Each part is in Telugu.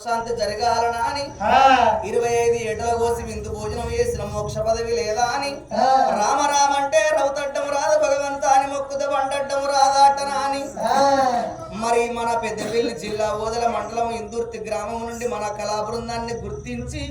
శాంతి జరగాలనా అని? ఇరవై ఐదు ఏటల కోసి విందు భోజనం చేసిన మోక్ష పదవి లేదా అని? రామ రామ అంటే రౌతడ్డం రాదు భగవంత అని మొక్కుద బండడ్డం రాదాటనా అని? మరి మన పెద్దపల్లి జిల్లా ఓదల మండలం ఇందుర్తి గ్రామం నుండి మన కళా బృందాన్ని గుర్తించి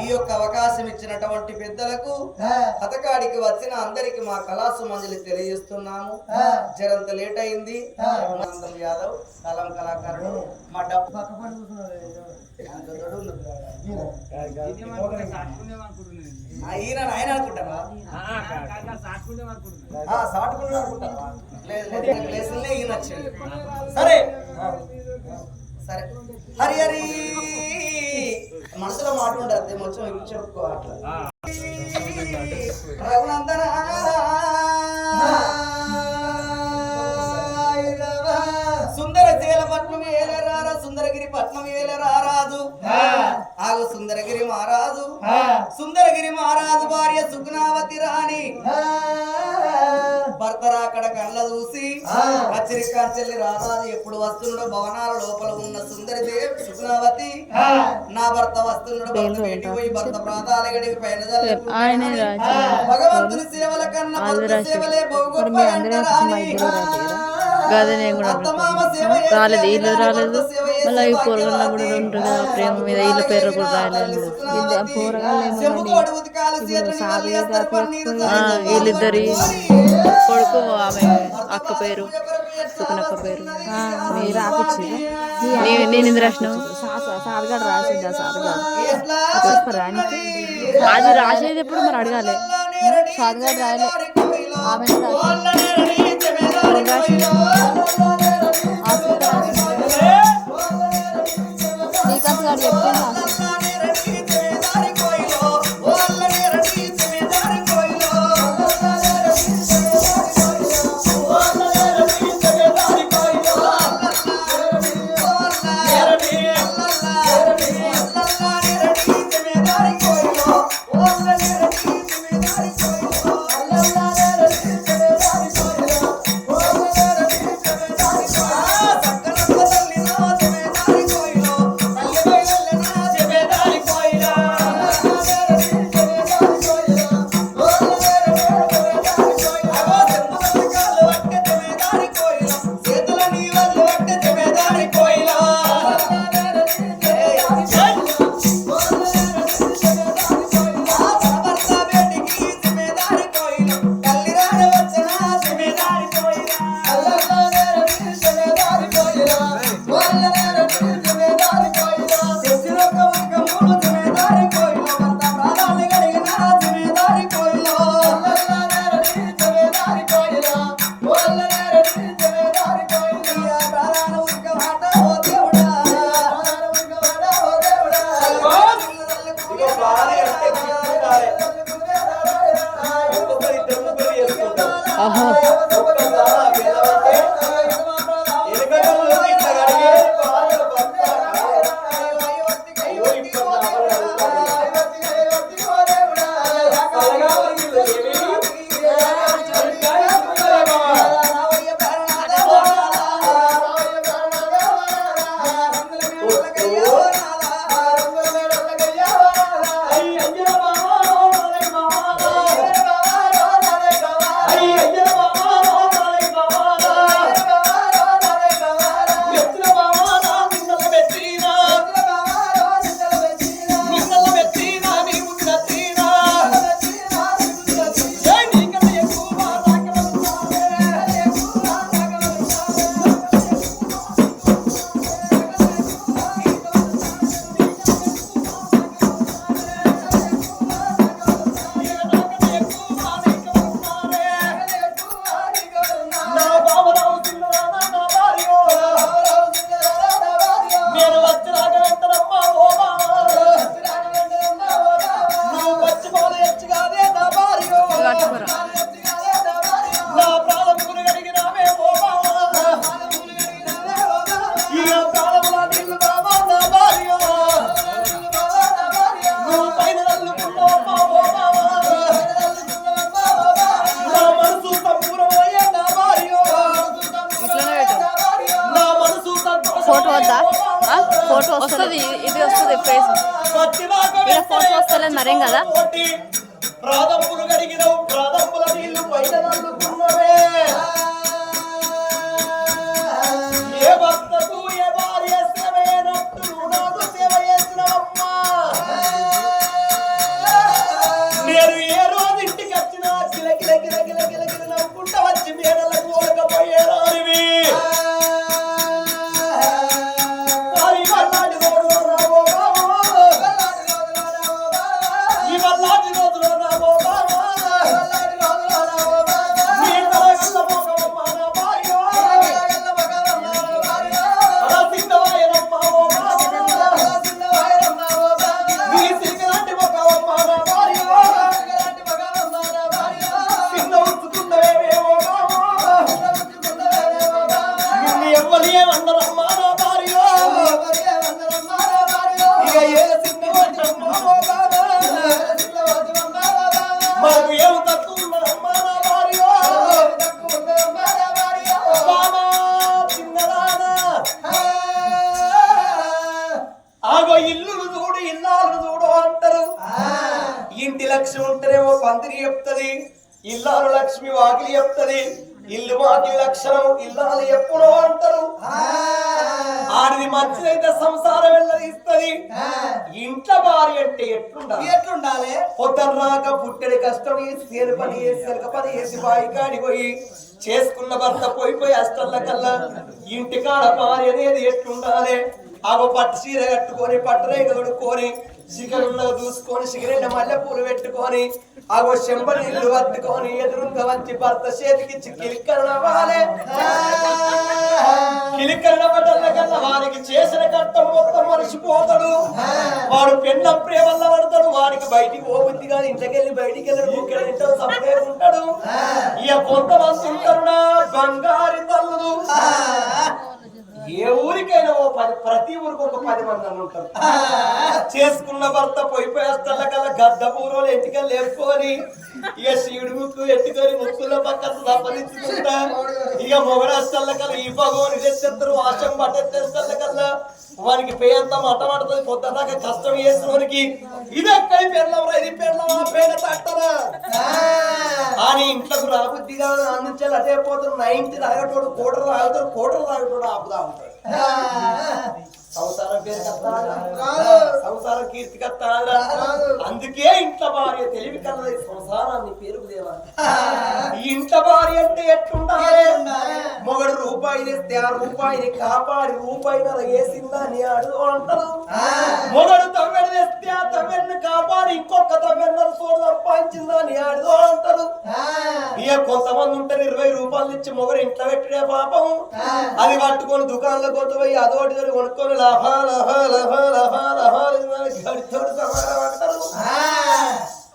ఈ యొక్క అవకాశం ఇచ్చినటువంటి పెద్దలకు పథకాడికి వచ్చిన అందరికి మా కళాసు మంజలి తెలియజేస్తున్నాము జరంత లేట్ అయింది. యాదవ్ కలం కళాకారుడు మా డబ్బు ఆ, ఈయన ఆయన అనుకుంటారా అనుకుంటారా ఈయన వచ్చింది సరే. సరే. హరి హరి. మనసులో మాట ఉండదు మొత్తం ఇల్లు చెప్పుకో అట్లా రఘునందన? ఆగు సుందరగిరి మహారాజు. సుందరగిరి మహారాజు భార్య సుగుణావతి రాణి. భర్త రాకడ కళ్ళ చూసి కచ్చిరి కాంచెల్లి రారాజు ఎప్పుడు వస్తున్నాడో భవనాల లోపల ఉన్న సుందరి దేవి సుగుణావతి నా భర్త వస్తున్నాడు భర్త పోయి భర్త ప్రాతాల గడికి పైన జల్లుకుంటే ఆయనే రాజు. భగవంతుని సేవల కన్నా భర్త సేవలే బహు గొప్ప అంటారా. గదే నేను కూడా రాలేదు వీళ్ళు రాలేదు మళ్ళీ ఈ పోరగాళ్ళ కూడా. ఉంటారు కదా ప్రేమ మీద వీళ్ళ పేరు కూడా తాగి వీళ్ళిద్దరి. కొడుకు ఆమె అక్క పేరు సుకనక్క పేరు రాపిచ్చి నేను ఇందు రాసిన సార్గాడు రాసిందా సార్గాడు? అది రాసేది ఎప్పుడు మరి అడగాలి సార్గాడు రాయలే ఆమె శ్రీకాంత్ గారు చెప్పింది আহা ఫోటో వస్తలేదు మరేం కదా? ఇంటి లక్ష్మి ఉంటేనేమో పందిరి చెప్తది ఇల్లాలు లక్ష్మి వాకిలి చెప్తది ఇల్లు వాకిలి లక్షణం ఇల్లాలు ఎప్పుడో అంటారు. ఆడిది మంచిదైతే సంసారం వెళ్ళదిస్తుంది ఇంట్లో భార్య అంటే ఎట్లుండాలి? ఎట్లుండాలి? పొద్దున రాక పుట్టెడి కష్టం చేసి తేరు పని చేసి సెలక పని చేసి బాయి కాడి పోయి చేసుకున్న భర్త పోయి పోయి అష్టల్ల కల్లా ఇంటి కాడ భార్య అనేది ఎట్లుండాలి? ఆగో పట్టు చీర కట్టుకొని పట్టు రేగ కడుక్కొని దూసుకొని శిఖరెండ మల్లె పూలు పెట్టుకొని ఆగో చెంబ నీళ్ళు పట్టుకొని ఎదురుగా వచ్చి భర్త చేతికి కిలిక్కరణ వాలే కన్నా వారికి చేసిన కట్టం మొత్తం మనిషిపోతాడు వాడు పెళ్ళ ప్రేమల్ల పడతాడు. వాడికి బయటికి పోబుద్ది కానీ ఇంటికెళ్ళి బయటికి వెళ్ళి ఇంట్లో ఉంటాడు. ఇక కొంతమంది పది మంది ఉంటారు. చేసుకున్న భర్త పోయిపోయేస్తల్ల కల్లా గద్ద పూర్వలు ఎంటికలు లేపుకొని ఇక శివుడి ముక్కు ఎట్టుకొని ముక్కుల పక్కన సంపరించుకుంటా ఇక మొగడేస్తల్ల కల్లా ఈ భగవాని తెచ్చేస్తారు వాషం పట్టేస్తల్ల కల్లా. వానికి పే అంతా మట పడుతుంది పొద్దుదాకా కష్టం చేసినోనికి ఇది ఎక్కడి పెళ్ళవరా ఇది పెళ్ళవా పేడ తట్టరా. అని ఇంట్లోకి రాబుద్ది కాదు. అందించాలి అదే పోతాడు నైన్టీ తాగటోడు కోటలు తాగుతాడు కోటలు తాగటోడు ఆపుదా ఉంటాడు. సంసారం పేరు సంసారం కీర్తి కత్తాడా అందుకే ఇంట్లో భార్య తెలివి కలది. సంసారాన్ని పేరు దేవా ఈ ఇంట్లో భార్య అంటే ఎట్లుండాలి మొగడు రూపాయి తెస్తే ఆ రూపాయిని కాపాడి రూపాయి వేసిందా అని అడు అంటారు మొగడు తవ్వెడు ఆ కాపాడి ఇంకొక తవ్వెన్నర సోడు సంపాదించిందా అని అడు అంటారు ఇక కొంతమంది ఉంటారు ఇరవై రూపాయలు ఇచ్చి మొగడు ఇంట్లో పెట్టడే పాపం అది పట్టుకొని దుకాణంలో కొత్త పోయి అదోటి ఇదోటి కొనుక్కొని లహా లహా లహా లహా లహా గడితోడు సమానం అంటారు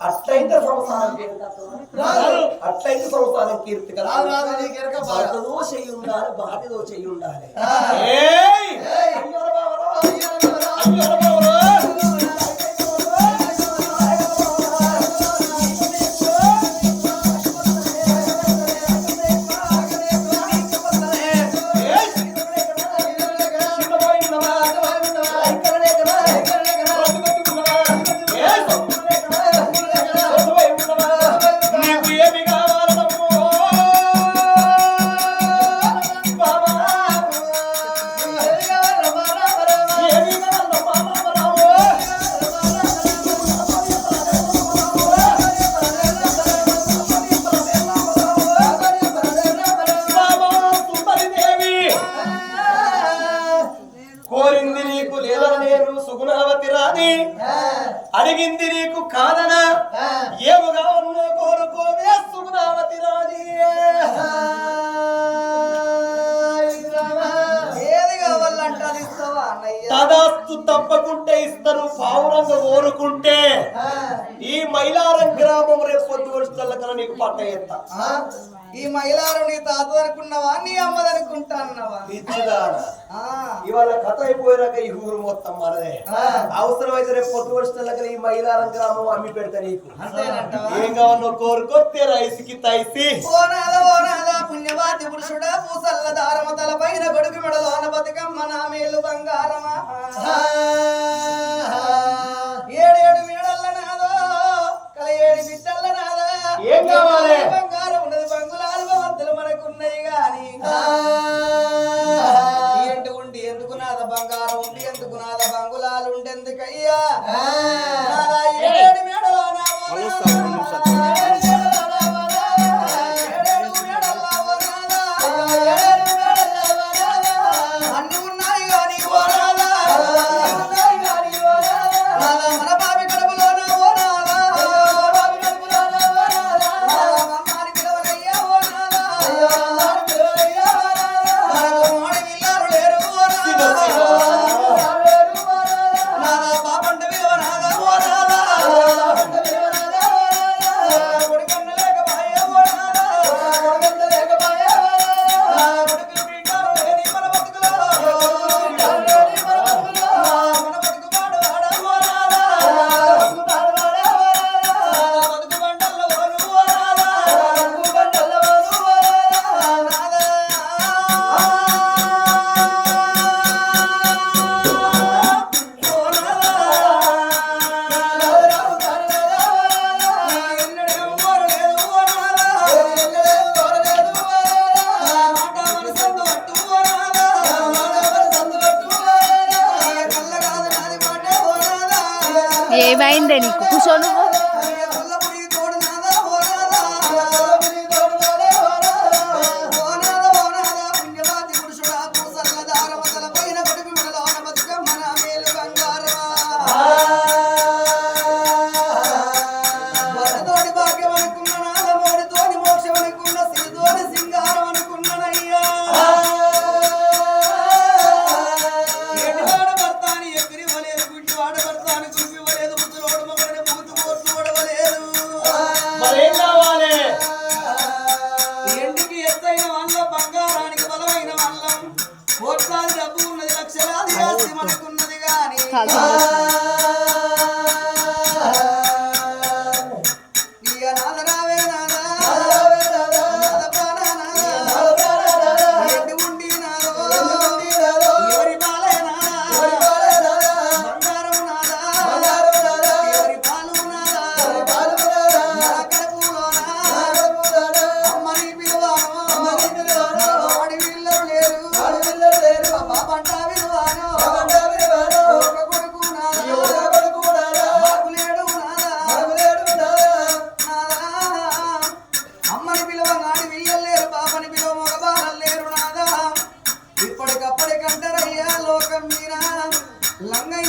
అట్లయితే సంసారం? అట్లయితే సంసారం కీర్తి కదా భర్తదో చెయ్యి ఉండాలి భార్యదో చెయ్యి ఉండాలి ఏయ్! కోరింది నీకు లేదని నేను? సుగుణావతి రాని అడిగింది నీకు కాదనా? ఏము కావన్నో కోరుకోవే సుగుణావతి రాని తదాస్తు తప్పకుంటే ఇస్తారు పావురంగా కోరుకుంటే ఈ మైలారం గ్రామం రేపు పొద్దు వచ్చేళ్ళకన్నా నీకు పట్ట ఎత్తా ఈ మహిళారు నీ తాతదనుకున్నావా నీ అమ్మదనుకుంటా అన్నావా? ఇవాళ కథ అయిపోయినాక ఈ ఊరు మొత్తం మనదే అవసరమైతే రేపు కొత్త వర్షాలకి ఈ మహిళారం గ్రామం అమ్మి పెడతా నీకు. ఏం కావాలో కోరుకొత్తే రైస్కి తైసి పుణ్యవాతి పురుషుడా పూసల్ల దారమ తల పైన గొడుగు మెడలోన బతుకమ్మ నా మేలు బంగారమా? pandémico. Cuyos 好听的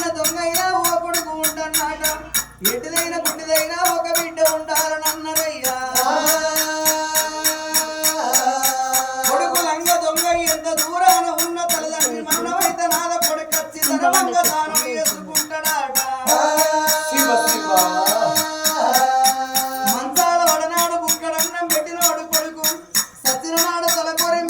నాన్న దొంగైనా ఓ కొడుకు ఉంటాన్నాట ఎటుదైనా పుట్టిదైనా ఒక బిడ్డ ఉండాలని అన్నారయ్యా. కొడుకు లంగ దొంగ ఎంత దూరాన ఉన్న తలదండ్రి మన్నమైతే నాద కొడుకు వచ్చి